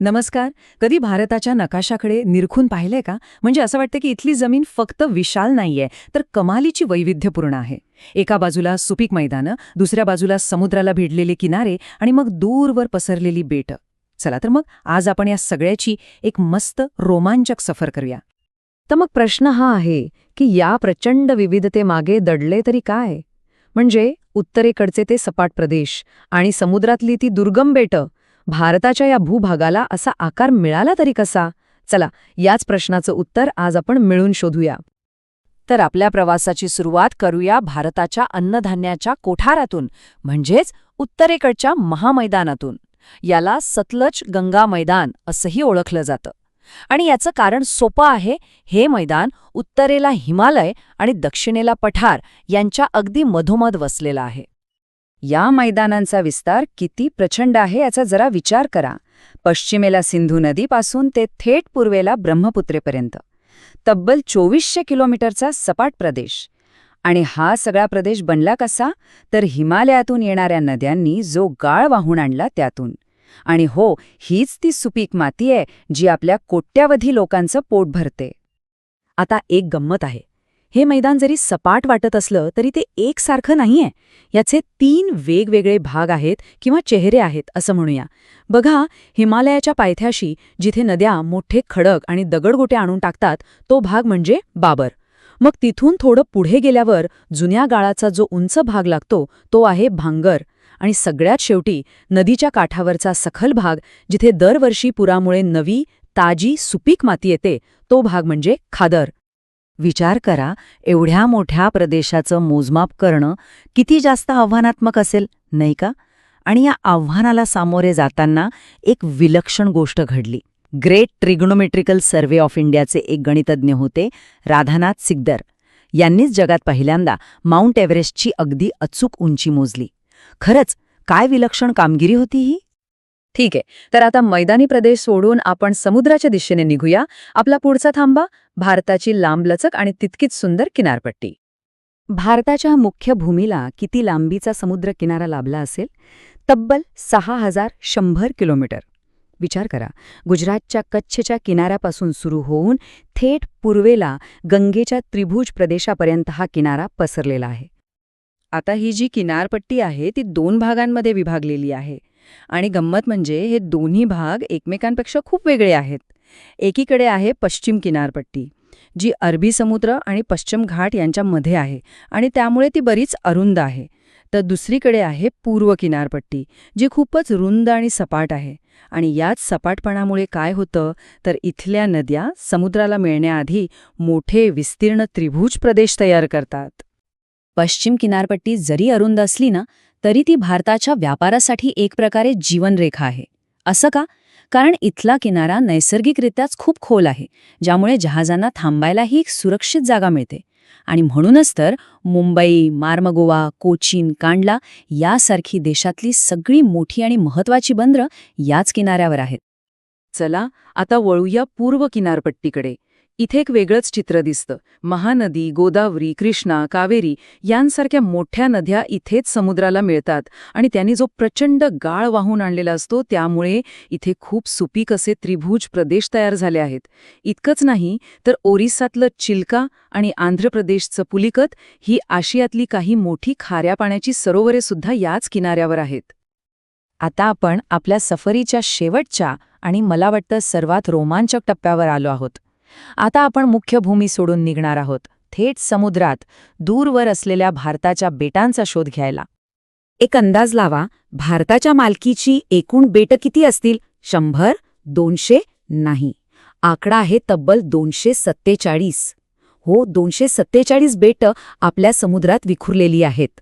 नमस्कार. कधी भारताच्या नकाशाकडे निरखून पाहिलंय का? म्हणजे असं वाटतं की इथली जमीन फक्त विशाल नाहीये तर कमालीची वैविध्यपूर्ण आहे. एका बाजूला सुपीक मैदानं दुसऱ्या बाजूला समुद्राला भिडलेले किनारे आणि मग दूरवर पसरलेली बेटं. चला तर मग आज आपण या सगळ्याची एक मस्त रोमांचक सफर करूया. तर मग प्रश्न हा आहे की या प्रचंड विविधतेमागे दडले तरी काय? म्हणजे उत्तरेकडचे ते सपाट प्रदेश आणि समुद्रातली ती दुर्गम बेटं भारताच्या या भूभागाला असा आकार मिळाला तरी कसा? चला याच प्रश्नाचं उत्तर आज आपण मिळून शोधूया. तर आपल्या प्रवासाची सुरुवात करूया भारताच्या अन्नधान्याच्या कोठारातून म्हणजेच उत्तरेकडच्या महामैदानातून. याला सतलज गंगा मैदान असंही ओळखलं जातं. आणि याचं कारण सोपं आहे हे मैदान उत्तरेला हिमालय आणि दक्षिणेला पठार यांच्या अगदी मधोमध वसलेलं आहे. या मैदानांचा विस्तार किती प्रचंड आहे याचा जरा विचार करा. पश्चिमेला सिंधू नदीपासून ते थेट पूर्वेला ब्रह्मपुत्रेपर्यंत. तब्बल चोवीसशे किलोमीटरचा सपाट प्रदेश. आणि हा सगळा प्रदेश बनला कसा? तर हिमालयातून येणाऱ्या नद्यांनी जो गाळ वाहून आणला त्यातून. आणि हो हीच ती सुपीक माती आहे जी आपल्या कोट्यावधी लोकांचं पोट भरते. आता एक गंमत आहे. हे मैदान जरी सपाट वाटत असलं तरी ते एकसारखं नाहीये. याचे तीन वेगवेगळे भाग आहेत किंवा चेहरे आहेत असं म्हणूया. बघा हिमालयाच्या पायथ्याशी जिथे नद्या मोठे खडक आणि दगडगोटे आणून टाकतात तो भाग म्हणजे बाबर. मग तिथून थोडं पुढे गेल्यावर जुन्या गाळाचा जो उंच भाग लागतो तो आहे भांगर. आणि सगळ्यात शेवटी नदीच्या काठावरचा सखल भाग जिथे दरवर्षी पुरामुळे नवी ताजी सुपीक माती येते तो भाग म्हणजे खादर. विचार करा एवढ्या मोठ्या प्रदेशाचं मोजमाप करणं किती जास्त आव्हानात्मक असेल नाही का? आणि या आव्हानाला सामोरे जाताना एक विलक्षण गोष्ट घडली. ग्रेट ट्रिग्नोमेट्रिकल सर्व्हे ऑफ इंडियाचे एक गणितज्ञ होते राधानाथ सिग्दर. यांनीच जगात पहिल्यांदा माउंट एव्हरेस्टची अगदी अचूक उंची मोजली. खरंच काय विलक्षण कामगिरी होती ही? ठीक आहे. तर आता मैदानी प्रदेश सोडून आपण समुद्राच्या दिशेने निघूया. आपला पुढचा थांबा. भारताची लांबलचक आणि तितकीच सुंदर किनारपट्टी. भारताच्या मुख्य भूमीला किती लांबीचा समुद्र किनारा लाभला असेल? तब्बल सहा हजार शंभर किलोमीटर. विचार करा. गुजरातच्या कच्छच्या किनाऱ्यापासून सुरू होऊन थेट पूर्वेला गंगेच्या त्रिभुज प्रदेशापर्यंत हा किनारा पसरलेला आहे. आता ही जी किनारपट्टी आहे ती दोन भागांमध्ये विभागलेली आहे. आणि गंमत म्हणजे हे दोन्ही भाग एकमेकांपेक्षा खूप वेगळे आहेत. एकीकडे आहे पश्चिम किनारपट्टी जी अरबी समुद्र आणि पश्चिम घाट यांच्यामध्ये आहे आणि त्यामुळे ती बरीच अरुंद आहे. तर दुसरीकडे आहे पूर्व किनारपट्टी जी खूपच रुंद आणि सपाट आहे. आणि याच सपाटपणामुळे काय होतं? तर इथल्या नद्या समुद्राला मिळण्याआधी मोठे विस्तीर्ण त्रिभुज प्रदेश तयार करतात. पश्चिम किनारपट्टी जरी अरुंद असली ना तरी ती भारताच्या व्यापारासाठी एक प्रकारे जीवनरेखा आहे. असं का? कारण इथला किनारा नैसर्गिकरित्याच खूप खोल आहे ज्यामुळे जहाजांना थांबायलाही एक सुरक्षित जागा मिळते. आणि म्हणूनच तर मुंबई मार्मगोवा कोचीन कांडला यासारखी देशातली सगळी मोठी आणि महत्वाची बंदरं याच किनाऱ्यावर आहेत. चला आता वळूया पूर्व किनारपट्टीकडे. इथे एक वेगळंच चित्र दिसतं. महानदी गोदावरी कृष्णा कावेरी यांसारख्या मोठ्या नद्या इथेच समुद्राला मिळतात आणि त्यांनी जो प्रचंड गाळ वाहून आणलेला असतो त्यामुळे इथे खूप सुपीक असे त्रिभुज प्रदेश तयार झाले आहेत. इतकंच नाही तर ओरिसातलं चिल्का आणि आंध्र प्रदेशचं पुलिकत ही आशियातली काही मोठी खाऱ्या पाण्याची सरोवरे सुद्धा याच किनाऱ्यावर आहेत. आता आपण आपल्या सफरीच्या शेवटच्या आणि मला वाटतं सर्वात रोमांचक टप्प्यावर आलो आहोत. आता आपण मुख्य भूमी सोडून निघणार आहोत. थेट समुद्रात दूरवर असलेल्या भारताच्या बेटांचा शोध घ्यायला. एक अंदाज लावा भारताच्या मालकीची एकूण बेटं किती असतील? शंभर? दोनशे? नाही. आकडा आहे तब्बल दोनशे सत्तेचाळीस. हो दोनशे सत्तेचाळीस बेटं आपल्या समुद्रात विखुरलेली आहेत.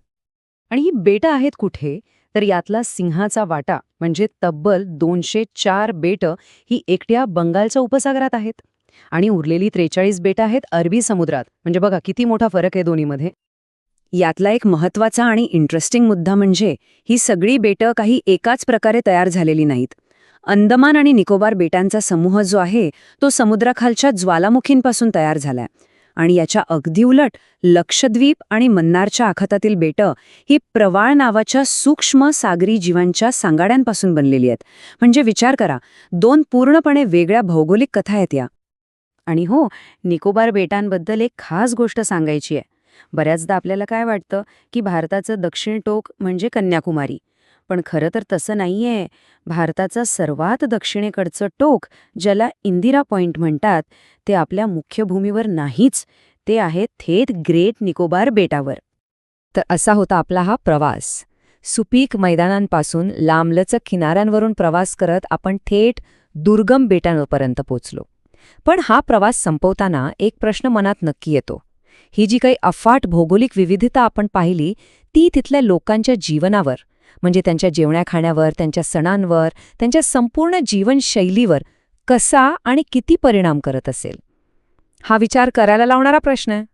आणि ही बेटं आहेत कुठे? तर यातला सिंहाचा वाटा म्हणजे तब्बल दोनशे चार बेटं ही एकट्या बंगालच्या उपसागरात आहेत. आणि उरलेली त्रेचाळीस बेटं आहेत अरबी समुद्रात. म्हणजे बघा किती मोठा फरक आहे दोन्हीमध्ये. यातला एक महत्त्वाचा आणि इंटरेस्टिंग मुद्दा म्हणजे ही सगळी बेटं काही एकाच प्रकारे तयार झालेली नाहीत. अंदमान आणि निकोबार बेटांचा समूह जो आहे तो समुद्राखालच्या ज्वालामुखींपासून तयार झालाय. आणि याच्या अगदी उलट लक्षद्वीप आणि मन्नारच्या आखातातील बेटं ही प्रवाळ नावाच्या सूक्ष्म सागरी जीवांच्या सांगाड्यांपासून बनलेली आहेत. म्हणजे विचार करा दोन पूर्णपणे वेगळ्या भौगोलिक कथा आहेत या. आणि हो निकोबार बेटांबद्दल एक खास गोष्ट सांगायची आहे. बऱ्याचदा आपल्याला काय वाटतं की भारताचं दक्षिण टोक म्हणजे कन्याकुमारी. पण खरं तर तसं नाहीये. भारताचं सर्वात दक्षिणेकडचं टोक ज्याला इंदिरा पॉइंट म्हणतात ते आपल्या मुख्य भूमीवर नाहीच. ते आहे थेट ग्रेट निकोबार बेटावर. तर असा होता आपला हा प्रवास. सुपीक मैदानांपासून लांबलचक किनाऱ्यांवरून प्रवास करत आपण थेट दुर्गम बेटांपर्यंत पोचलो. पण हा प्रवास संपवताना एक प्रश्न मनात नक्की येतो. ही जी काही अफाट भौगोलिक विविधता आपण पाहिली ती तिथल्या लोकांच्या जीवनावर म्हणजे त्यांच्या जेवण्याखाण्यावर त्यांच्या सणांवर त्यांच्या संपूर्ण जीवनशैलीवर कसा आणि किती परिणाम करत असेल? हा विचार करायला लावणारा प्रश्न आहे.